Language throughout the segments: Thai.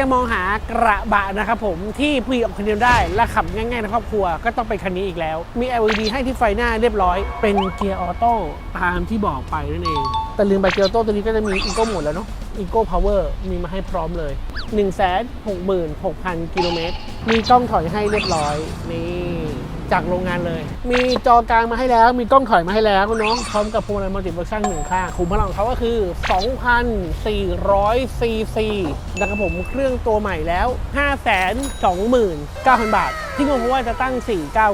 ยังมองหากระบะนะครับผมที่ผู้หญิงออกคนเดียวได้และขับง่ายๆในครอบครัวก็ต้องเป็นคันนี้อีกแล้ว มี LED ให้ที่ไฟหน้าเรียบร้อย เป็นเกียร์ออโต้ตามที่บอกไปนั่นเอง แต่ลืมไปเกียร์ออโต้ตัวนี้ก็จะมีอีโก้หมดแล้วเนาะอีโก้พาวเวอร์มีมาให้พร้อมเลย 1 6 6 0 0 0 กิโลเมตรมีกล้องถอยให้เรียบร้อยนี่ จากโรงงานเลย มีจอกลางมาให้แล้ว มีกล้องถอยมาให้แล้วน้องพร้อมกับพวงมาลัยมัลติฟังก์ชันหนึ่งข้างขุมพลังของเขาก็คือ 2,400 ซีซีนะครับผมเครื่องตัวใหม่แล้ว 529,000 บาท ที่งงเพราะว่าจะตั้ง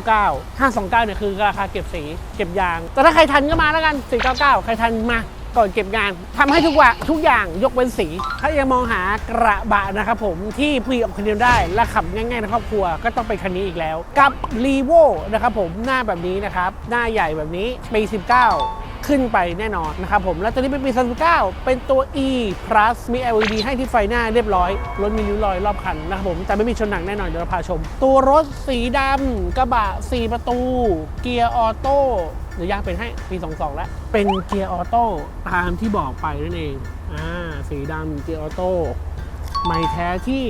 499 529 เนี่ยคือราคาเก็บสีเก็บยาง แต่ถ้าใครทันก็มาแล้วกัน 499 ใครทันมา ก่อนเก็บงานทำให้ทุกว่าทุกอย่างยกเว้นสี ถ้ายังมองหากระบะนะครับผมที่ผู้หญิงออกคนเดียวได้ และขับง่ายๆในครอบครัวก็ต้องเป็นคันนี้อีกแล้ว กับ r e v o นะครับผมหน้าแบบนี้นะครับหน้าใหญ่แบบนี้ปี19ขึ้นไปแน่นอนนะครับผม แล้วตัวนี้เป็นปี 39 เป็นตัว e plus มี LED ให้ที่ไฟหน้าเรียบร้อย รถมีริ้วรอยรอบคันนะครับผม แต่ไม่มีชนหนักแน่นอนเดี๋ยวเราพาชม ตัวรถสีดำกระบะ 4 ประตู เกียร์ออโต้ หรือยางเป็นให้ปี 22 แล้ว เป็นเกียร์ออโต้ตามที่บอกไปนั่นเอง อ่า สีดำเกียร์ออโต้ไม่แท้ที่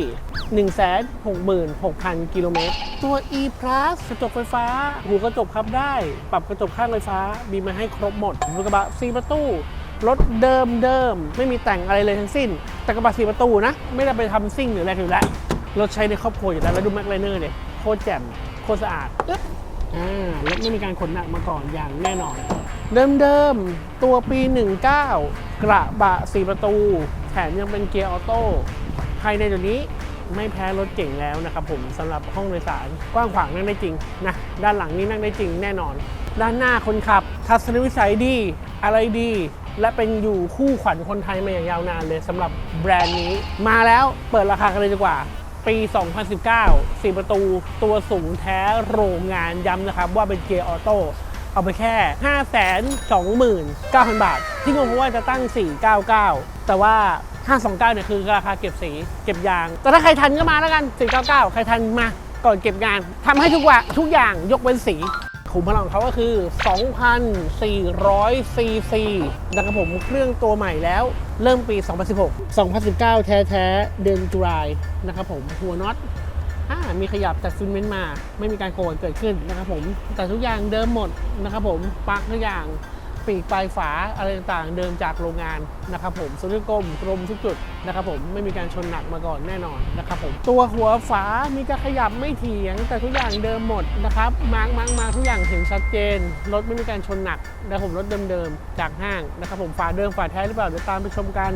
166,000 กิโลเมตร ตัว e plus กระจกไฟฟ้า หูกระจกพับได้ ปรับกระจกข้างไฟฟ้า มีมาให้ครบหมดรถกระบะ4ประตูรถเดิมเดิมไม่มีแต่งอะไรเลยทั้งสิ้น แต่กระบะ4ประตูนะ ไม่ได้ไปทำซิ่งหรืออะไรอยู่แล้วรถใช้ในครอบครัวอยู่แล้วแล้วดูแม็กไลเนอร์เลยโคตรแจ่มโคตรสะอาด อ่ารถไม่มีการขนหนักมาก่อนอย่างแน่นอน เดิมๆ ตัวปี 19 กระบะ 4 ประตู แถมยังเป็นเกียร์ออโต้ภายในตัวนี้ไม่แพ้รถเก่งแล้วนะครับผมสำหรับห้องโดยสารกว้างขวางนั่งได้จริงนะด้านหลังนี้นั่งได้จริงแน่นอน ด้านหน้าคนขับ ทัศนวิสัยดีอะไรดี และเป็นอยู่คู่ขวัญคนไทยมาอย่างยาวนานเลยสำหรับแบรนด์นี้ มาแล้วเปิดราคากันเลยดีกว่า ปี 2019 4 ประตู ตัวสูงแท้โรงงานย้ำนะครับว่าเป็นเกียร์ออโต้เอาไปแค่ 529,000 บาท ที่งงเพราะว่าจะตั้ง 499 แต่ว่า 529 เนี่ยคือราคาเก็บสีเก็บยาง แต่ถ้าใครทันก็มาแล้วกัน 499 ใครทันมาก่อนเก็บงานทำให้ทุกว่าทุกอย่างยกเว้นสี ขุมพลังของเขาก็คือ 2,400 ซีซีนะครับผมเครื่องตัวใหม่แล้วเริ่มปี 2016 2019 แท้ๆ เดือนจุลายนะครับผมหัวน็อตมีขยับจากซินเมนต์มา ไม่มีการโคนเกิดขึ้นนะครับผมแต่ทุกอย่างเดิมหมดนะครับผมปลั๊กทุกอย่าง ปีกปลายฝาอะไรต่างๆ เดิมจากโรงงานนะครับผมสุดกลมกลมทุกจุดนะครับผมไม่มีการชนหนักมาก่อนแน่นอนนะครับผมตัวหัวฝามีการขยับไม่เถียง แต่ทุกอย่างเดิมหมดนะครับมาร์กมาร์กมาทุกอย่างเห็นชัดเจนรถไม่มีการชนหนักนะครับผมรถเดิมๆจากห้างนะครับผมฝาเดิมฝาแท้หรือเปล่าเดี๋ยวตามไปชมกัน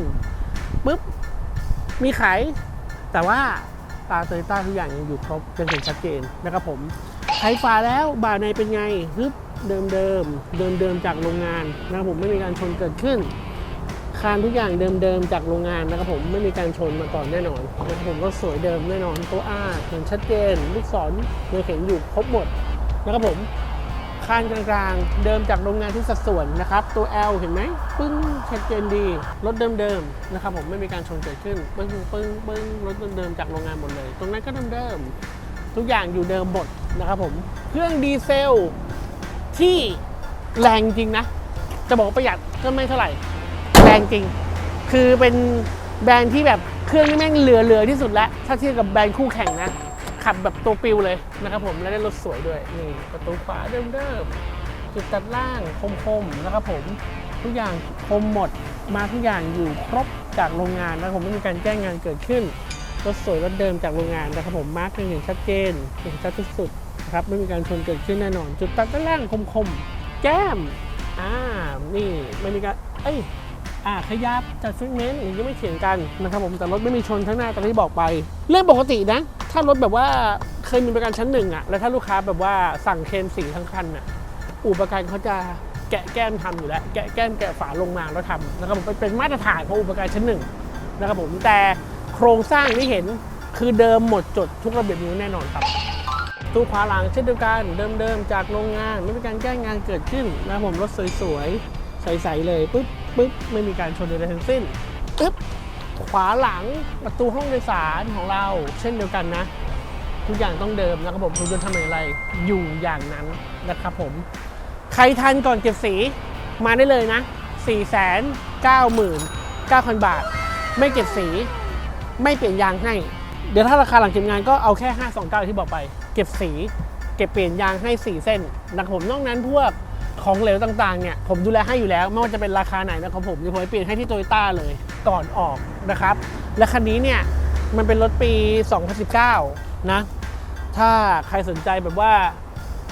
ปุ๊บมีไขแต่ว่าตาโตโยต้าทุกอย่างยังอยู่ครบยังเห็นชัดเจนนะครับผมไขฝาแล้วบ่าในเป็นไงฮึบ เดิมเดิมเดิมเดิมจากโรงงานนะครับผมไม่มีการชนเกิดขึ้น คานทุกอย่างเดิมๆจากโรงงานนะครับผมไม่มีการชนมาก่อนแน่นอนนะครับผมก็สวยเดิมแน่นอนตัว R เห็นชัดเจนลูกศรยังเห็นอยู่ครบหมดนะครับผมคานกลางๆ เดิมจากโรงงานที่สัดส่วนนะครับ ตัว L เห็นไหมปึ้งชัดเจนดีรถเดิมๆนะครับผมไม่มีการชนเกิดขึ้นปึ้งปึ้งปึ้งรถเดิมๆจากโรงงานหมดเลย ตรงนั้นก็เดิมๆทุกอย่างอยู่เดิมหมดนะครับผมเครื่องดีเซล ที่แรงจริงนะ จะบอกว่าประหยัดก็ไม่เท่าไหร่แบรนด์จริง คือเป็นแบรนด์ที่แบบเครื่องนี่แม่งเหลือเรือที่สุดแล้ว ถ้าเทียบกับแบรนด์คู่แข่งนะ ขับแบบตัวปิวเลยนะครับผม และได้รถสวยด้วย นี่ประตูขวาเดิมๆ จุดตัดล่างคมๆ นะครับผม ทุกอย่างคมหมด มาทุกอย่างอยู่ครบจากโรงงานนะครับผมไม่มีการแจ้งงานเกิดขึ้น รถสวยรถเดิมจากโรงงานนะครับผม มาร์กยังเห็นชัดเจนเห็นชัดที่สุด นะครับไม่มีการชนเกิดขึ้นแน่นอน จุดตัดด้านล่างคมๆ แก้มอ่านี่ไม่มีการเอ้ยอ่าขยับจัดฟิกเมนต์อย่างนี้ไม่เถียงกันนะครับผมแต่รถไม่มีชนทั้างหน้าตามที่บอกไป เรื่องปกตินะ ถ้ารถแบบว่าเคยมีประกันชั้นหนึ่งอะแล้วถ้าลูกค้าแบบว่าสั่งเคนสีทั้งคันอะอู่ประกันเขาจะแกะแก้มทำอยู่แล้ว แกะแก้มแกะฝาลงมาแล้วทำนะครับผมเป็นมาตรฐานของอู่ประกันชั้นหนึ่งนะครับผมแต่โครงสร้างที่เห็นคือเดิมหมดจดทุกระเบียบนิ้วแน่นอนครับ ตู้ขวาหลังเช่นเดียวกันเดิมๆจากโรงงานไม่มีการแก้งานเกิดขึ้นนะครับผมรถสวยๆใสๆเลยปุ๊บปุ๊บไม่มีการชนใดๆทั้งสิ้นปึ๊บขวาหลังประตูห้องโดยสารของเรา เช่นเดียวกันนะทุกอย่างต้องเดิมนะครับผมคุณยนต์ทำอย่างไรอยู่อย่างนั้นนะครับผมใครทันก่อนเก็บสีมาได้เลยนะ 4 9 9 0 0 0 บาท ไม่เก็บสี ไม่เปลี่ยนยางให้ เดี๋ยวถ้าราคาหลังเก็บงานก็เอาแค่ 529 ที่บอกไป เก็บสี เก็บเปลี่ยนยางให้ 4 เส้นนะครับผมนอกนั้นพวกของเหลวต่างๆเนี่ยผมดูแลให้อยู่แล้ว ไม่ว่าจะเป็นราคาไหนนะครับผมเดี๋ยวผมไปเปลี่ยนให้ที่โตโยต้าเลยก่อนออกนะครับ และคันนี้เนี่ยมันเป็นรถปี 2019 นะ ถ้าใครสนใจแบบว่า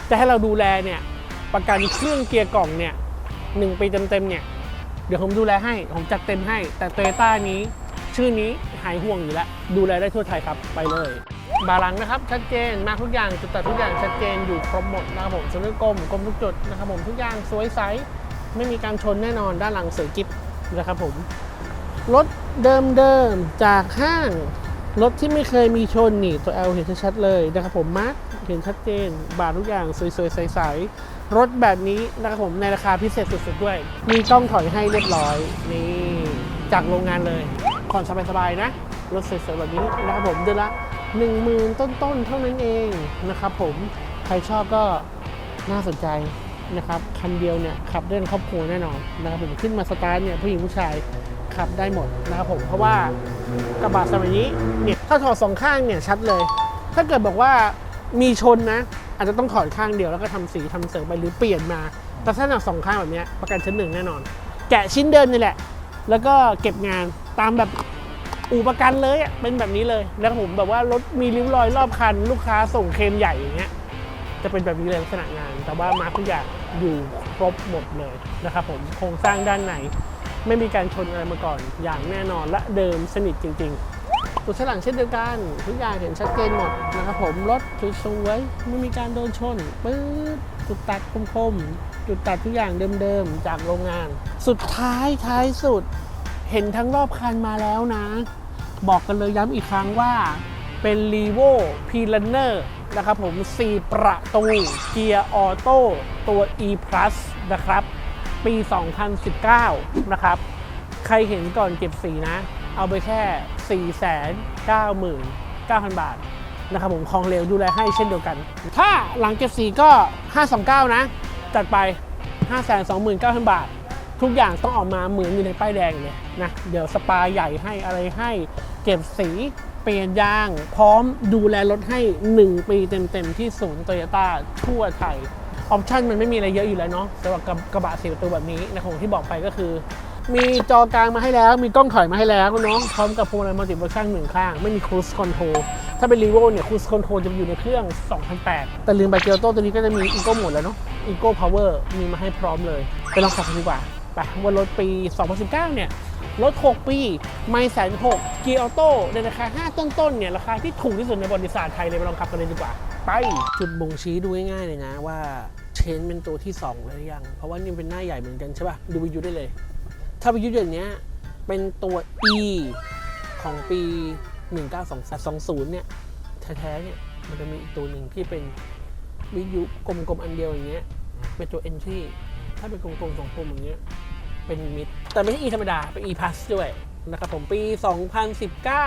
จะให้เราดูแลเนี่ยประกันเครื่องเกียร์กล่องเนี่ยหนึ่งปีเต็มๆเนี่ยเดี๋ยวผมดูแลให้ ผมจัดเต็มให้ แต่โตโยต้านี้ ชื่อนี้หายห่วงอยู่แล้ว ดูแลได้ทั่วไทยครับไปเลย บาลังนะครับ ชัดเจนมากทุกอย่างจุดตัดทุกอย่างชัดเจนอยู่ครบหมดนะครับผมสนุกกลมกลมทุกจุดนะครับผมทุกอย่างสวยใสไม่มีการชนแน่นอนด้านหลังเสวยกิ๊บนะครับผมรถเดิมๆจากห้างรถที่ไม่เคยมีชนนี่ตัว L เห็นชัดๆเลยนะครับผมมาร์คเห็นชัดเจน บาทุกอย่างสวยๆใสๆรถแบบนี้นะครับผมในราคาพิเศษสุดๆด้วย มีกล้องถอยให้เรียบร้อยนี่จากโรงงานเลย ผ่อนสบายๆนะ รถสวยๆแบบนี้นะครับผมเดือนละ 1 0,000 ต้นๆ เท่านั้นเองนะครับผม ใครชอบก็น่าสนใจนะครับ คันเดียวเนี่ยขับได้ทั้งครอบครัวแน่นอนนะครับผมขึ้นมาสตาร์ทเนี่ยผู้หญิงผู้ชายขับได้หมดนะครับผม เพราะว่ากระบะสมัยนี้เนี่ยถ้าถอดสองข้างเนี่ยชัดเลย ถ้าเกิดบอกว่ามีชนนะ อาจจะต้องถอดข้างเดียวแล้วก็ทำสีทำเสริมไปหรือเปลี่ยนมา แต่ถ้าหนักสองข้างแบบนี้ประกันชั้นหนึ่งแน่นอน แกะชิ้นเดิมนี่แหละ แล้วก็เก็บงานตามแบบอู่ประกันเลยเป็นแบบนี้เลย แล้วผมแบบว่ารถมีริ้วรอยรอบคัน ลูกค้าส่งเคลมใหญ่อย่างเงี้ยจะเป็นแบบนี้เลยลักษณะงาน แต่ว่ามาทุกอย่างอยู่ครบหมดเลยนะครับผมโครงสร้างด้านในไม่มีการชนอะไรมาก่อนอย่างแน่นอนและเดิมสนิทจริง ๆ ตัวฉลังเช่นเดียวกัน ทุกอย่างเห็นชัดเจนหมดนะครับผมรถสวยๆไม่มีการโดนชนปื๊ดจุดตัดคมๆจุดตัดทุกอย่างเดิมๆ จากโรงงาน สุดท้ายท้ายสุดเห็นทั้งรอบคันมาแล้วนะ บอกกันเลยย้ำอีกครั้งว่าเป็น r e v o p l a n e r นะครับผม 4 ประตูเกียร์ออโต้ตัว e plus นะครับ ปี 2019 นะครับ ใครเห็นก่อนเก็บสีนะ เอาไปแค่ 499,000บาทนะครับผมของเหลวดูแลให้เช่นเดียวกัน ถ้าหลังเก็บสีก็ 529 นะ จัดไป 529,000 บาท ทุกอย่างต้องออกมาเหมือนอยู่ในป้ายแดงเลยนะ เดี๋ยวสปาใหญ่ให้อะไรให้เก็บสีเปลี่ยนยาง พร้อมดูแลรถให้ 1 ปีเต็มๆ ที่ศูนย์โตโยต้าทั่วไทย ออปชั่นมันไม่มีอะไรเยอะอยู่แล้วเนาะสำหรับกระบะสีประตูแบบนี้นะของที่บอกไปก็คือ มีจอกลางมาให้แล้ว มีกล้องถอยมาให้แล้วน้องพร้อมกับพวงมาลัยมัลติฟังก์ชันหนึ่งข้าง ไม่มีครู i คอนโทร l ถ้าเป็นรีโวเนี่ยครู i คอนโทร l จะอยู่ในเครื่อง 2008 แต่ลืมไปเกียวโตตัวนี้ก็จะมีอีโก้โหมดแล้วเนาะอีโก้พาวเวอร์มีมาให้พร้อมเลย ไปลองขับกันดีกว่าไปว่ารถปี 2019 เนี่ยรถ 6 ปี ไม่แสนหกเกียร์ออโต้ในราคา 5 ต้นๆ เนี่ย ราคาที่ถูกที่สุดในประวัติศาสตร์ไทยเลยไปลองขับกันเลยดีกว่า ไป จุดบ่งชี้ดูง่ายๆเลยนะว่าเชนเป็นตัวที่ 2 เลยหรือยัง เพราะว่านี่เป็นหน้าใหญ่เหมือนกันใช่ป่ะ ดูวิวได้เลย ถ้าวิวอย่างเนี้ยเป็นตัว E ของปี 1920 เนี่ยแท้ๆเนี่ยมันจะมีอีกตัวหนึ่งที่เป็นวิทยุกลมๆอันเดียวอย่างเงี้ยเป็นตัว entry ถ้าเป็นกลมๆสองกลมอย่างเงี้ยเป็นมิดแต่ไม่ใช่ E ธรรมดา เป็น E plus ด้วยนะครับผมปี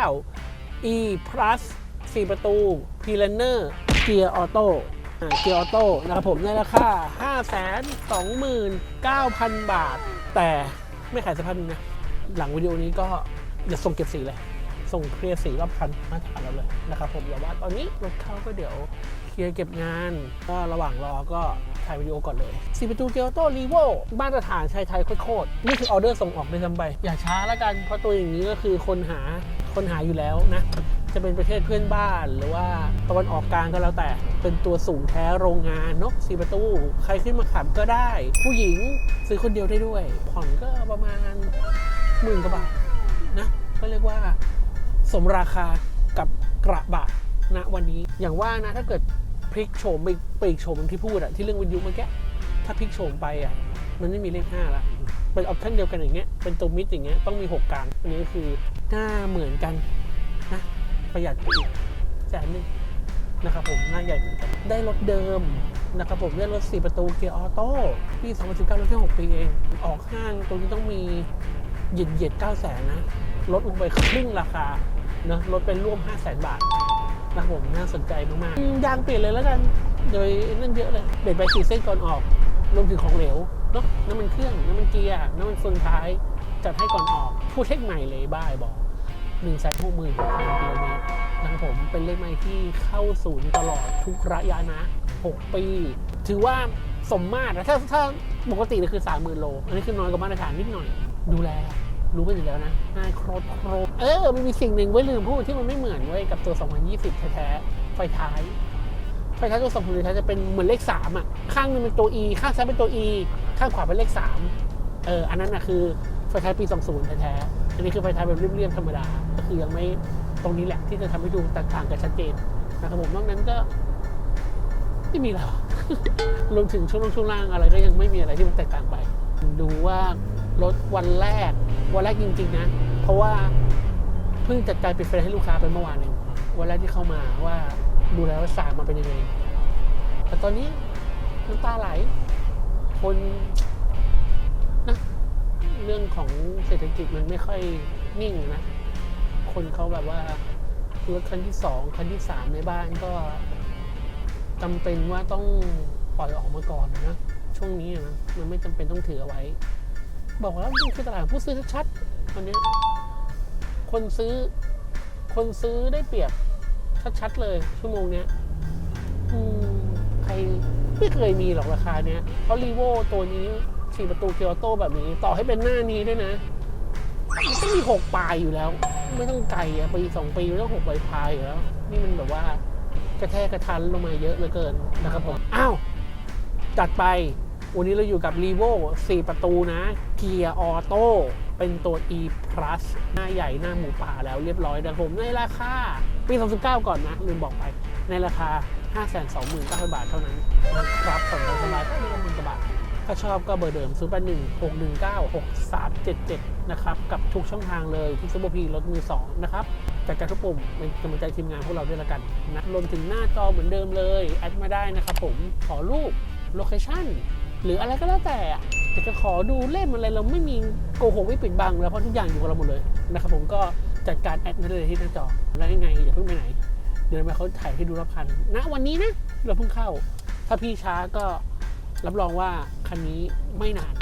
2019 E plus 4 ประตู p l a n n e r เกียร์ออโต้เกียร์ออโต้นะครับผมในราคา 529,000 บาท แต่ ไม่ขายสภาพนี้นะ หลังวิดีโอนี้ก็อย่าส่งเก็บสีเลย ส่งเคลียร์สีรอบคันมาถามเราเลยนะครับผมอย่าว่าตอนนี้รถเข้าก็เดี๋ยวเคลียร์เก็บงาน ก็ระหว่างรอก็ถ่ายวิดีโอก่อนเลยสีประตูเกียวโตรีโวมาตรฐานชายไทยโคตรๆนี่คือออเดอร์ส่งออกในซ้ำไป อย่าช้าละกัน เพราะตัวอย่างนี้ก็คือคนหา คนหาอยู่แล้วนะ จะเป็นประเทศเพื่อนบ้านหรือว่าตะวันออกกลางก็แล้วแต่ เป็นตัวสูงแท้โรงงานนกสีประตู ใครขึ้นมาขับก็ได้ ผู้หญิงซื้อคนเดียวได้ด้วย ผ่อนก็ประมาณหมื่นกว่าบาทนะ ก็เรียกว่าสมราคากับกระบะณวันนี้ อย่างว่านะถ้าเกิดพลิกโฉมไปไปอีกโฉมที่พูดอะที่เรื่องวิทยุเมื่อกี้ถ้าพลิกโฉมไปอะมันไม่มีเลขห้าละเป็นออปชั่นเดียวกันอย่างเงี้ยเป็นตัวมิดอย่างเงี้ยต้องมีหกกลางอันนี้คือ หน้าเหมือนกันนะประหยัดไปอีกแสนหนึงนะครับผมหน้าใหญ่เหมือนกัน ได้รถเดิมนะครับผมได้รถ 4 ประตูเกียร์ออโต้ปี 2019รถแค่6ปีเอง ออกห้างตรงนี้ต้องมีเหยียดเหยียด9แสนนะ ลดลงไปครึ่งราคาเนะลดเป็นร่วม 5 0 0แสนบาทนะครับผมน่าสนใจมากๆยางเปลี่ยนเลยแล้วกัน โดยนั่นเยอะเลยเปลี่ยนไปสี่เส้นก่อนออกรวมถึงของเหลวเนาะน้ำมันเครื่อง น้ำมันเกียร์ น้ำมันเฟืองท้าย จัดให้ก่อนออกผู้เทคใหม่เลยบ้ายบอก1นึ่งแสนหกหมื่นกิโลเมตรนะครับผมเป็นเลขไม้ที่เข้าศูนย์ตลอดทุกระยะนะ 6 ปี ถือว่าสมมาตรนะถ้าถ้าปกติเนี่ยคือ 30,000 โล อันนี้คือน้อยกว่ามาตรฐานนิดหน่อย ดูแล รู้กันอยู่แล้วนะง่ายครบครบเออ มันมีสิ่งหนึ่งไว้ลืมพูดที่มันไม่เหมือนไว้กับตัว 2020 แท้ๆไฟท้ายไฟท้ายตัว2020แท้ๆจะเป็นเหมือนเลข3อะ ข้างนึงเป็นตัว E ข้างซ้ายเป็นตัว E ข้างขวาเป็นเลข3เออ อันนั้นนะคือ ฟท้ายปี 20 แท้ๆอันนี้คือไฟท้ายแบบเรียบๆธรรมดา ก็คือยังไม่ตรงนี้แหละที่จะทำให้ดูแตกต่างกันชัดเจนนะครับผมนอกนั้นก็ไม่มีแล้วรวมถึงช่วงล่างช่วงล่างอะไรก็ยังไม่มีอะไรที่มันแตกต่างไป ดูว่ารถวันแรก วันแรกจริง ๆ นะ เพราะว่าเพิ่งจัดการปิดไฟให้ลูกค้าไปเมื่อวานเองวันแรกที่เข้ามาว่าดูแล้วสามมาเป็นยังไงแต่ตอนนี้น้ำตาไหล คน เรื่องของเศรษฐกิจมันไม่ค่อยนิ่งนะ คนเขาแบบว่ารถคันที่สองคันที่สามในบ้านก็จำเป็นว่าต้องปล่อยออกมาก่อนนะ ช่วงนี้นะมันไม่จำเป็นต้องถือเอาไว้ บอกแล้วนี่คือตลาดผู้ซื้อชัดๆวันนี้ คนซื้อ คนซื้อได้เปรียบชัดๆเลย ชั่วโมงเนี้ยอืมใครไม่เคยมีหรอกราคาเนี้ยเพราะรีโวตัวนี้ สี่ประตูเกียร์ออโต้แบบนี้ ต่อให้เป็นหน้านี้ด้วยนะมันต้องมีหกปลายอยู่แล้ว ไม่ต้องไกลอะปีสองปีไม่ต้องหกใบพายอยู่แล้ว นี่มันแบบว่ากระแทกกระทันลงมาเยอะเหลือเกินนะครับผมอ้าวจัดไป วันนี้เราอยู่กับ r e v o 4ประตูนะ เกียร์ออโต้เป็นตัว e plus หน้าใหญ่หน้าหมูป่าแล้วเรียบร้อยนะครับผมในราคา ปี 2019 ก่อนนะ ลืมบอกไป ในราคา 529,000 บาทเท่านั้นนะครับสองพันสบาย ถ้าชอบก็เบอร์เดิม 0 8 1 6 1 9 6 3 7 7 นะครับ กับทุกช่องทางเลยที่ซูเปอร์พีรถมือ 2 นะครับจัดการทุกปุ่มเป็นกำลังใจทีมงานพวกเราด้วยละกันนะรวมถึงหน้าจอเหมือนเดิมเลย แอดมาได้นะครับผมขอรูปโลเคชั่นหรืออะไรก็แล้วแต่อะอยากจะขอดูเล่มอะไรเราไม่มีโกหกไม่ปิดบังแล้วเพราะทุกอย่างอยู่กับเราหมดเลยนะครับผมก็จัดการแอดมาได้เลยที่หน้าจอแล้วยังไงอย่าเพิ่งไปไหน เดี๋ยวมาเขาถ่ายให้ดูรับพันณวันนี้นะเราเพิ่งเข้า ถ้าพี่ช้าก็ รับรองว่าคันนี้ไม่นาน